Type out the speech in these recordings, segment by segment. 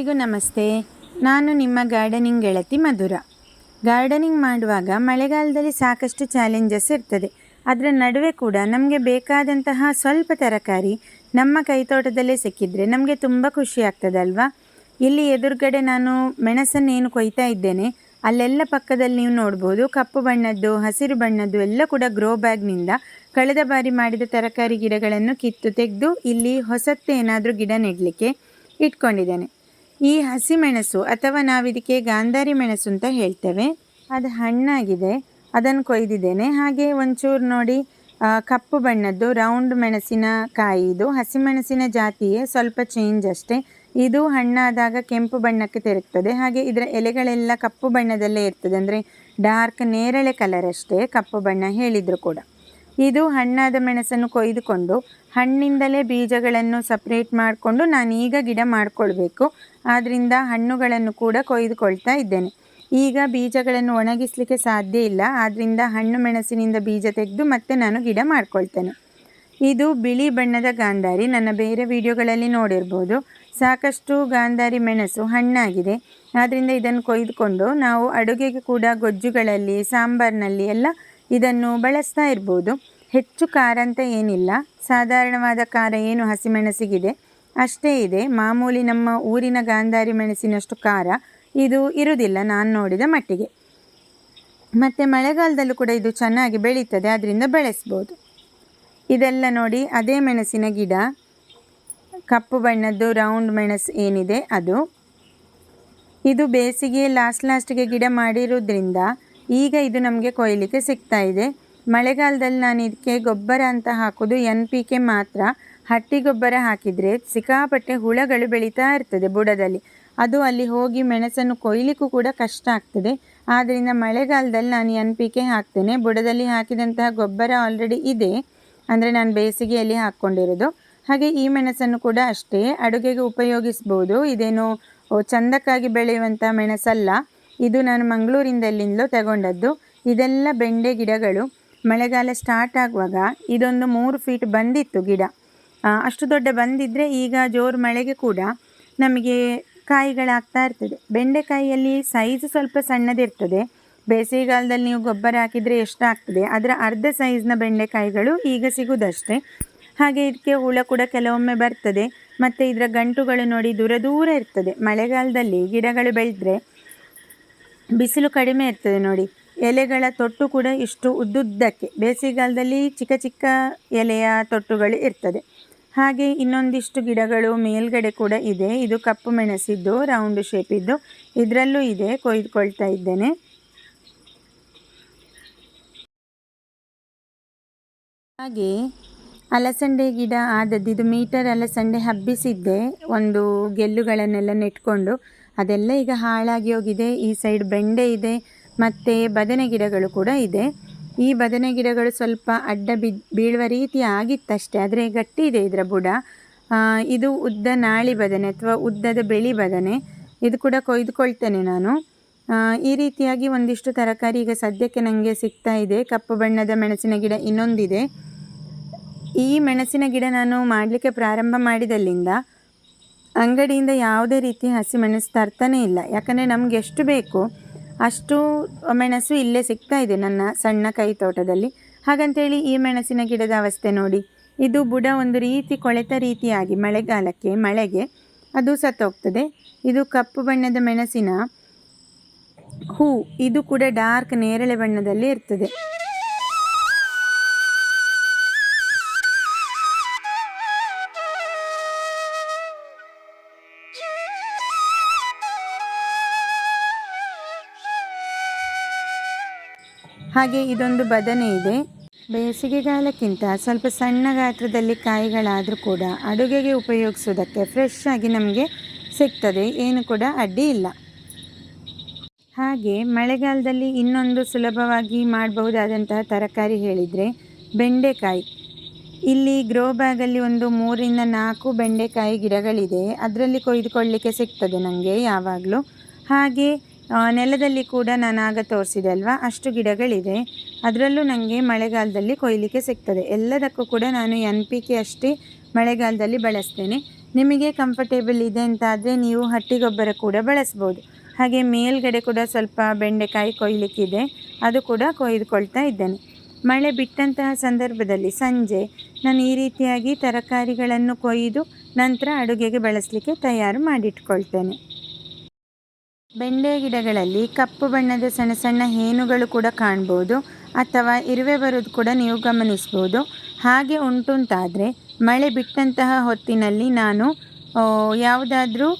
ಎಲ್ರಿಗೂ ನಮಸ್ತೆ. ನಾನು ನಿಮ್ಮ ಗಾರ್ಡನಿಂಗ್ ಗೆಳತಿ ಮಧುರ. ಗಾರ್ಡನಿಂಗ್ ಮಾಡುವಾಗ ಮಳೆಗಾಲದಲ್ಲಿ ಸಾಕಷ್ಟು ಚಾಲೆಂಜಸ್ ಇರ್ತದೆ. ಅದರ ನಡುವೆ ಕೂಡ ನಮಗೆ ಬೇಕಾದಂತಹ ಸ್ವಲ್ಪ ತರಕಾರಿ ನಮ್ಮ ಕೈತೋಟದಲ್ಲೇ ಸಿಕ್ಕಿದ್ರೆ ನಮಗೆ ತುಂಬ ಖುಷಿ ಆಗ್ತದಲ್ವಾ? ಇಲ್ಲಿ ಎದುರುಗಡೆ ನಾನು ಮೆಣಸನ್ನೇನು ಕೊಯ್ತಾ ಇದ್ದೇನೆ. ಅಲ್ಲೆಲ್ಲ ಪಕ್ಕದಲ್ಲಿ ನೀವು ನೋಡ್ಬೋದು, ಕಪ್ಪು ಬಣ್ಣದ್ದು, ಹಸಿರು ಬಣ್ಣದ್ದು ಎಲ್ಲ ಕೂಡ ಗ್ರೋ ಬ್ಯಾಗ್ನಿಂದ ಕಳೆದ ಬಾರಿ ಮಾಡಿದ ತರಕಾರಿ ಗಿಡಗಳನ್ನು ಕಿತ್ತು ತೆಗೆದು ಇಲ್ಲಿ ಹೊಸತ್ತೇನಾದರೂ ಗಿಡ ನೆಡಲಿಕ್ಕೆ ಇಟ್ಕೊಂಡಿದ್ದೇನೆ. ಈ ಹಸಿಮೆಣಸು ಅಥವಾ ನಾವಿದಕ್ಕೆ ಗಾಂಧಾರಿ ಮೆಣಸು ಅಂತ ಹೇಳ್ತೇವೆ. ಅದು ಹಣ್ಣಾಗಿದೆ. ಅದನ್ನು ಕೊಯ್ದಿದ್ದೇನೆ. ಹಾಗೆ ಒಂಚೂರು ನೋಡಿ ಕಪ್ಪು ಬಣ್ಣದ್ದು ರೌಂಡ್ ಮೆಣಸಿನ ಕಾಯಿ ಇದು. ಹಸಿಮೆಣಸಿನ ಜಾತಿಯೇ ಸ್ವಲ್ಪ ಚೇಂಜ್ ಅಷ್ಟೇ. ಇದು ಹಣ್ಣಾದಾಗ ಕೆಂಪು ಬಣ್ಣಕ್ಕೆ ತಿರುಗ್ತದೆ. ಹಾಗೆ ಇದರ ಎಲೆಗಳೆಲ್ಲ ಕಪ್ಪು ಬಣ್ಣದಲ್ಲೇ ಇರ್ತದೆ. ಅಂದರೆ ಡಾರ್ಕ್ ನೇರಳೆ ಕಲರ್ ಅಷ್ಟೇ ಕಪ್ಪು ಬಣ್ಣ ಹೇಳಿದರು ಕೂಡ. ಇದು ಹಣ್ಣಾದ ಮೆಣಸನ್ನು ಕೊಯ್ದುಕೊಂಡು ಹಣ್ಣಿಂದಲೇ ಬೀಜಗಳನ್ನು ಸಪ್ರೇಟ್ ಮಾಡಿಕೊಂಡು ನಾನು ಈಗ ಗಿಡ ಮಾಡಿಕೊಳ್ಬೇಕು. ಆದ್ದರಿಂದ ಹಣ್ಣುಗಳನ್ನು ಕೂಡ ಕೊಯ್ದುಕೊಳ್ತಾ ಇದ್ದೇನೆ. ಈಗ ಬೀಜಗಳನ್ನು ಒಣಗಿಸಲಿಕ್ಕೆ ಸಾಧ್ಯ ಇಲ್ಲ. ಆದ್ದರಿಂದ ಹಣ್ಣು ಮೆಣಸಿನಿಂದ ಬೀಜ ತೆಗೆದು ಮತ್ತೆ ನಾನು ಗಿಡ ಮಾಡ್ಕೊಳ್ತೇನೆ. ಇದು ಬಿಳಿ ಬಣ್ಣದ ಗಾಂಧಾರಿ. ನನ್ನ ಬೇರೆ ವಿಡಿಯೋಗಳಲ್ಲಿ ನೋಡಿರ್ಬೋದು. ಸಾಕಷ್ಟು ಗಾಂಧಾರಿ ಮೆಣಸು ಹಣ್ಣಾಗಿದೆ. ಆದ್ದರಿಂದ ಇದನ್ನು ಕೊಯ್ದುಕೊಂಡು ನಾವು ಅಡುಗೆಗೆ ಕೂಡ ಗೊಜ್ಜುಗಳಲ್ಲಿ, ಸಾಂಬಾರ್ನಲ್ಲಿ ಎಲ್ಲ ಇದನ್ನು ಬಳಸ್ತಾ ಇರ್ಬೋದು. ಹೆಚ್ಚು ಖಾರ ಅಂತ ಏನಿಲ್ಲ. ಸಾಧಾರಣವಾದ ಖಾರ ಏನು ಹಸಿಮೆಣಸಿಗಿದೆ? ಅಷ್ಟೇ ಇದೆ. ಮಾಮೂಲಿ ನಮ್ಮ ಊರಿನ ಗಾಂಧಾರಿ ಮೆಣಸಿನಷ್ಟು ಖಾರ. ಇದು ಇರುವುದಿಲ್ಲ ನಾನು ನೋಡಿದ ಮಟ್ಟಿಗೆ. ಮತ್ತು ಮಳೆಗಾಲದಲ್ಲೂ ಕೂಡ ಇದು ಚೆನ್ನಾಗಿ ಬೆಳೀತದೆ ಅದರಿಂದ ಬೆಳೆಸ್ಬೋದು. ಇದೆಲ್ಲ ನೋಡಿ ಅದೇ ಮೆಣಸಿನ ಗಿಡ. ಕಪ್ಪು ಬಣ್ಣದ್ದು ರೌಂಡ್ ಮೆಣಸು ಏನಿದೆ ಅದು. ಇದು ಬೇಸಿಗೆ ಲಾಸ್ಟ್ ಲಾಸ್ಟಿಗೆ ಗಿಡ ಮಾಡಿರೋದ್ರಿಂದ ಈಗ ಇದು ನಮಗೆ ಕೊಯ್ಲಿಕ್ಕೆ ಸಿಗ್ತಾ ಇದೆ. ಮಳೆಗಾಲದಲ್ಲಿ ನಾನು ಇದಕ್ಕೆ ಗೊಬ್ಬರ ಅಂತ ಹಾಕೋದು ಎನ್ ಪಿ ಕೆ ಮಾತ್ರ. ಹಟ್ಟಿ ಗೊಬ್ಬರ ಹಾಕಿದರೆ ಸಿಕ್ಕಾಪಟ್ಟೆ ಹುಳಗಳು ಬೆಳೀತಾ ಇರ್ತದೆ ಬುಡದಲ್ಲಿ. ಅದು ಅಲ್ಲಿ ಹೋಗಿ ಮೆಣಸನ್ನು ಕೊಯ್ಲಿಕ್ಕೂ ಕೂಡ ಕಷ್ಟ ಆಗ್ತದೆ. ಆದ್ದರಿಂದ ಮಳೆಗಾಲದಲ್ಲಿ ನಾನು ಎನ್ ಪಿ ಕೆ ಹಾಕ್ತೇನೆ. ಬುಡದಲ್ಲಿ ಹಾಕಿದಂತಹ ಗೊಬ್ಬರ ಆಲ್ರೆಡಿ ಇದೆ. ಅಂದರೆ ನಾನು ಬೇಸಿಗೆಯಲ್ಲಿ ಹಾಕ್ಕೊಂಡಿರೋದು. ಹಾಗೆ ಈ ಮೆಣಸನ್ನು ಕೂಡ ಅಷ್ಟೇ ಅಡುಗೆಗೆ ಉಪಯೋಗಿಸ್ಬೋದು. ಇದೇನು ಚಂದಕ್ಕಾಗಿ ಬೆಳೆಯುವಂಥ ಮೆಣಸಲ್ಲ. ಇದು ನಾನು ಮಂಗಳೂರಿಂದ ಎಲ್ಲಿಂದಲೋ ತಗೊಂಡದ್ದು. ಇದೆಲ್ಲ ಬೆಂಡೆ ಗಿಡಗಳು. ಮಳೆಗಾಲ ಸ್ಟಾರ್ಟ್ ಆಗುವಾಗ ಇದೊಂದು ಮೂರು ಫೀಟ್ ಬಂದಿತ್ತು ಗಿಡ. ಅಷ್ಟು ದೊಡ್ಡ ಬಂದಿದ್ದರೆ ಈಗ ಜೋರು ಮಳೆಗೆ ಕೂಡ ನಮಗೆ ಕಾಯಿಗಳಾಗ್ತಾ ಇರ್ತದೆ. ಬೆಂಡೆಕಾಯಿಯಲ್ಲಿ ಸೈಜ್ ಸ್ವಲ್ಪ ಸಣ್ಣದಿರ್ತದೆ. ಬೇಸಿಗೆಗಾಲದಲ್ಲಿ ನೀವು ಗೊಬ್ಬರ ಹಾಕಿದರೆ ಎಷ್ಟಾಗ್ತದೆ. ಅದರ ಅರ್ಧ ಸೈಜ್ನ ಬೆಂಡೆಕಾಯಿಗಳು ಈಗ ಸಿಗುವುದಷ್ಟೇ ಹಾಗೆ ಇದಕ್ಕೆ ಹುಳ ಕೂಡ ಕೆಲವೊಮ್ಮೆ ಬರ್ತದೆ. ಮತ್ತು ಇದರ ಗಂಟುಗಳು ನೋಡಿ ದೂರ ದೂರ ಇರ್ತದೆ. ಮಳೆಗಾಲದಲ್ಲಿ ಗಿಡಗಳು ಬೆಳೆದ್ರೆ ಬಿಸಿಲು ಕಡಿಮೆ ಇರ್ತದೆ ನೋಡಿ. ಎಲೆಗಳ ತೊಟ್ಟು ಕೂಡ ಇಷ್ಟು ಉದ್ದುದ್ದಕ್ಕೆ. ಬೇಸಿಗೆಗಾಲದಲ್ಲಿ ಚಿಕ್ಕ ಚಿಕ್ಕ ಎಲೆಯ ತೊಟ್ಟುಗಳು ಇರ್ತದೆ. ಹಾಗೆ ಇನ್ನೊಂದಿಷ್ಟು ಗಿಡಗಳು ಮೇಲ್ಗಡೆ ಕೂಡ ಇದೆ. ಇದು ಕಪ್ಪು ಮೆಣಸಿದ್ದು ರೌಂಡ್ ಶೇಪಿದ್ದು ಇದರಲ್ಲೂ ಇದೆ. ಕೊಯ್ದುಕೊಳ್ತಾ ಇದ್ದೇನೆ. ಹಾಗೆ ಅಲಸಂಡೆ ಗಿಡ ಆದದ್ದು. ಇದು ಮೀಟರ್ ಅಲಸಂಡೆ ಹಬ್ಬಿಸಿದ್ದೆ. ಒಂದು ಗೆಲ್ಲುಗಳನ್ನೆಲ್ಲ ನೆಟ್ಕೊಂಡು ಅದೆಲ್ಲ ಈಗ ಹಾಳಾಗಿ ಹೋಗಿದೆ. ಈ ಸೈಡ್ ಬೆಂಡೆ ಇದೆ, ಮತ್ತು ಬದನೆ ಗಿಡಗಳು ಕೂಡ ಇದೆ. ಈ ಬದನೆ ಗಿಡಗಳು ಸ್ವಲ್ಪ ಅಡ್ಡ ಬಿ, ಬೀಳುವ ರೀತಿ ಆಗಿತ್ತಷ್ಟೇ, ಆದರೆ ಗಟ್ಟಿ ಇದೆ ಇದರ ಬುಡ. ಇದು ಉದ್ದ ನಾಳಿ ಬದನೆ ಅಥವಾ ಉದ್ದದ ಬೆಳಿ ಬದನೆ. ಇದು ಕೂಡ ಕೊಯ್ದುಕೊಳ್ತೇನೆ ನಾನು. ಈ ರೀತಿಯಾಗಿ ಒಂದಿಷ್ಟು ತರಕಾರಿ ಈಗ ಸದ್ಯಕ್ಕೆ ನನಗೆ ಸಿಗ್ತಾ ಇದೆ. ಕಪ್ಪು ಬಣ್ಣದ ಮೆಣಸಿನ ಗಿಡ ಇನ್ನೊಂದಿದೆ. ಈ ಮೆಣಸಿನ ಗಿಡ ನಾನು ಮಾಡಲಿಕ್ಕೆ ಪ್ರಾರಂಭ ಮಾಡಿದಲ್ಲಿಂದ ಅಂಗಡಿಯಿಂದ ಯಾವುದೇ ರೀತಿ ಹಸಿಮೆಣಸು ತರ್ತಾನೆ ಇಲ್ಲ. ಯಾಕಂದರೆ ನಮ್ಗೆ ಎಷ್ಟು ಬೇಕು ಅಷ್ಟು ಮೆಣಸು ಇಲ್ಲೇ ಸಿಗ್ತಾ ಇದೆ ನನ್ನ ಸಣ್ಣ ಕೈ ತೋಟದಲ್ಲಿ. ಹಾಗಂತೇಳಿ ಈ ಮೆಣಸಿನ ಗಿಡದ ಅವಸ್ಥೆ ನೋಡಿ. ಇದು ಬುಡ ಒಂದು ರೀತಿ ಕೊಳೆತ ರೀತಿಯಾಗಿ ಮಳೆಗಾಲಕ್ಕೆ, ಮಳೆಗೆ ಅದು ಸತ್ತೋಗ್ತದೆ. ಇದು ಕಪ್ಪು ಬಣ್ಣದ ಮೆಣಸಿನ ಹೂ. ಇದು ಕೂಡ ಡಾರ್ಕ್ ನೇರಳೆ ಬಣ್ಣದಲ್ಲಿ ಇರ್ತದೆ. ಹಾಗೆ ಇದೊಂದು ಬದನೆ ಇದೆ. ಬೇಸಿಗೆಗಾಲಕ್ಕಿಂತ ಸ್ವಲ್ಪ ಸಣ್ಣ ಗಾತ್ರದಲ್ಲಿ ಕಾಯಿಗಳಾದರೂ ಕೂಡ ಅಡುಗೆಗೆ ಉಪಯೋಗಿಸುವುದಕ್ಕೆ ಫ್ರೆಶ್ ಆಗಿ ನಮಗೆ ಸಿಗ್ತದೆ. ಏನು ಕೂಡ ಅಡ್ಡಿ ಇಲ್ಲ. ಹಾಗೆ ಮಳೆಗಾಲದಲ್ಲಿ ಇನ್ನೊಂದು ಸುಲಭವಾಗಿ ಮಾಡಬಹುದಾದಂತಹ ತರಕಾರಿ ಹೇಳಿದರೆ ಬೆಂಡೆಕಾಯಿ. ಇಲ್ಲಿ ಗ್ರೋ ಬ್ಯಾಗಲ್ಲಿ ಒಂದು ಮೂರಿಂದ ನಾಲ್ಕು ಬೆಂಡೆಕಾಯಿ ಗಿಡಗಳಿದೆ. ಅದರಲ್ಲಿ ಕೊಯ್ದುಕೊಳ್ಳಿಕ್ಕೆ ಸಿಗ್ತದೆ ನನಗೆ ಯಾವಾಗಲೂ. ಹಾಗೆ ನೆಲದಲ್ಲಿ ಕೂಡ ನಾನು ಆಗ ತೋರಿಸಿದೆ ಅಲ್ವಾ? ಅಷ್ಟು ಗಿಡಗಳಿದೆ. ಅದರಲ್ಲೂ ನನಗೆ ಮಳೆಗಾಲದಲ್ಲಿ ಕೊಯ್ಲಿಕ್ಕೆ ಸಿಗ್ತದೆ. ಎಲ್ಲದಕ್ಕೂ ಕೂಡ ನಾನು ಎನ್ ಪಿ ಕೆ ಅಷ್ಟೇ ಮಳೆಗಾಲದಲ್ಲಿ ಬಳಸ್ತೇನೆ. ನಿಮಗೆ ಕಂಫರ್ಟೇಬಲ್ ಇದೆ ಅಂತಾದರೆ ನೀವು ಹಟ್ಟಿ ಗೊಬ್ಬರ ಕೂಡ ಬಳಸ್ಬೋದು. ಹಾಗೆ ಮೇಲ್ಗಡೆ ಕೂಡ ಸ್ವಲ್ಪ ಬೆಂಡೆಕಾಯಿ ಕೊಯ್ಲಿಕ್ಕಿದೆ. ಅದು ಕೂಡ ಕೊಯ್ದುಕೊಳ್ತಾ ಇದ್ದೇನೆ. ಮಳೆ ಬಿಟ್ಟಂತಹ ಸಂದರ್ಭದಲ್ಲಿ ಸಂಜೆ ನಾನು ಈ ರೀತಿಯಾಗಿ ತರಕಾರಿಗಳನ್ನು ಕೊಯ್ದು ನಂತರ ಅಡುಗೆಗೆ ಬಳಸಲಿಕ್ಕೆ ತಯಾರು ಮಾಡಿಟ್ಕೊಳ್ತೇನೆ. ಬೆಂಡೆ ಗಿಡಗಳಲ್ಲಿ ಕಪ್ಪು ಬಣ್ಣದ ಸಣ್ಣ ಸಣ್ಣ ಹೇನುಗಳು ಕೂಡ ಕಾಣ್ಬೋದು ಅಥವಾ ಇರುವೆ ಬರೋದು ಕೂಡ ನೀವು ಗಮನಿಸ್ಬೋದು. ಹಾಗೆ ಉಂಟುಂತಾದರೆ ಮಳೆ ಬಿಟ್ಟಂತಹ ಹೊತ್ತಿನಲ್ಲಿ ನಾನು ಯಾವುದಾದ್ರೂ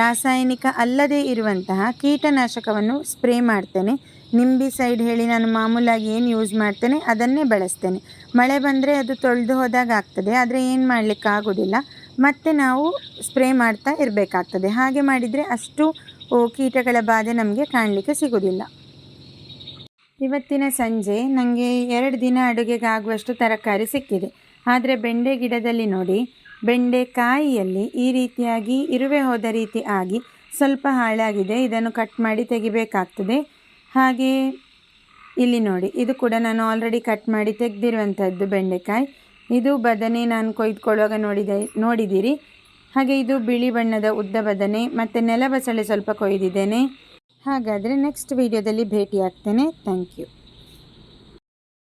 ರಾಸಾಯನಿಕ ಅಲ್ಲದೇ ಇರುವಂತಹ ಕೀಟನಾಶಕವನ್ನು ಸ್ಪ್ರೇ ಮಾಡ್ತೇನೆ. ನಿಂಬಿ ಸೈಡ್ ಹೇಳಿ ನಾನು ಮಾಮೂಲಾಗಿ ಏನು ಯೂಸ್ ಮಾಡ್ತೇನೆ, ಅದನ್ನೇ ಬಳಸ್ತೇನೆ. ಮಳೆ ಬಂದರೆ ಅದು ತೊಳೆದು ಹೋದಾಗ ಆಗ್ತದೆ, ಆದರೆ ಏನು ಮಾಡಲಿಕ್ಕಾಗೋದಿಲ್ಲ. ಮತ್ತೆ ನಾವು ಸ್ಪ್ರೇ ಮಾಡ್ತಾ ಇರಬೇಕಾಗ್ತದೆ. ಹಾಗೆ ಮಾಡಿದರೆ ಅಷ್ಟು ಕೀಟಗಳ ಬಾಧೆ ನಮಗೆ ಕಾಣಲಿಕ್ಕೆ ಸಿಗೋದಿಲ್ಲ. ಇವತ್ತಿನ ಸಂಜೆ ನನಗೆ ಎರಡು ದಿನ ಅಡುಗೆಗಾಗುವಷ್ಟು ತರಕಾರಿ ಸಿಕ್ಕಿದೆ. ಆದರೆ ಬೆಂಡೆ ಗಿಡದಲ್ಲಿ ನೋಡಿ ಬೆಂಡೆಕಾಯಿಯಲ್ಲಿ ಈ ರೀತಿಯಾಗಿ ಇರುವೆ ಹೋದ ರೀತಿ ಆಗಿ ಸ್ವಲ್ಪ ಹಾಳಾಗಿದೆ, ಇದನ್ನು ಕಟ್ ಮಾಡಿ ತೆಗಿಬೇಕಾಗ್ತದೆ. ಹಾಗೆ ಇಲ್ಲಿ ನೋಡಿ, ಇದು ಕೂಡ ನಾನು ಆಲ್ರೆಡಿ ಕಟ್ ಮಾಡಿ ತೆಗೆದಿರುವಂಥದ್ದು ಬೆಂಡೆಕಾಯಿ. ಇದು ಬದನೆ ನಾನು ಕೊಯ್ದುಕೊಳ್ಳುವಾಗ ನೋಡಿದೆ ನೋಡಿದ್ದೀರಿ ಹಾಗೆ ಇದು ಬಿಳಿ ಬಣ್ಣದ ಉದ್ದ ಬದನೆ ಮತ್ತು ನೆಲಬಸಳೆ ಸ್ವಲ್ಪ ಕೊಯ್ದಿದ್ದೇನೆ. ಹಾಗಾದರೆ ನೆಕ್ಸ್ಟ್ ವಿಡಿಯೋದಲ್ಲಿ ಭೇಟಿ ಆಗ್ತೇನೆ ಥ್ಯಾಂಕ್ ಯು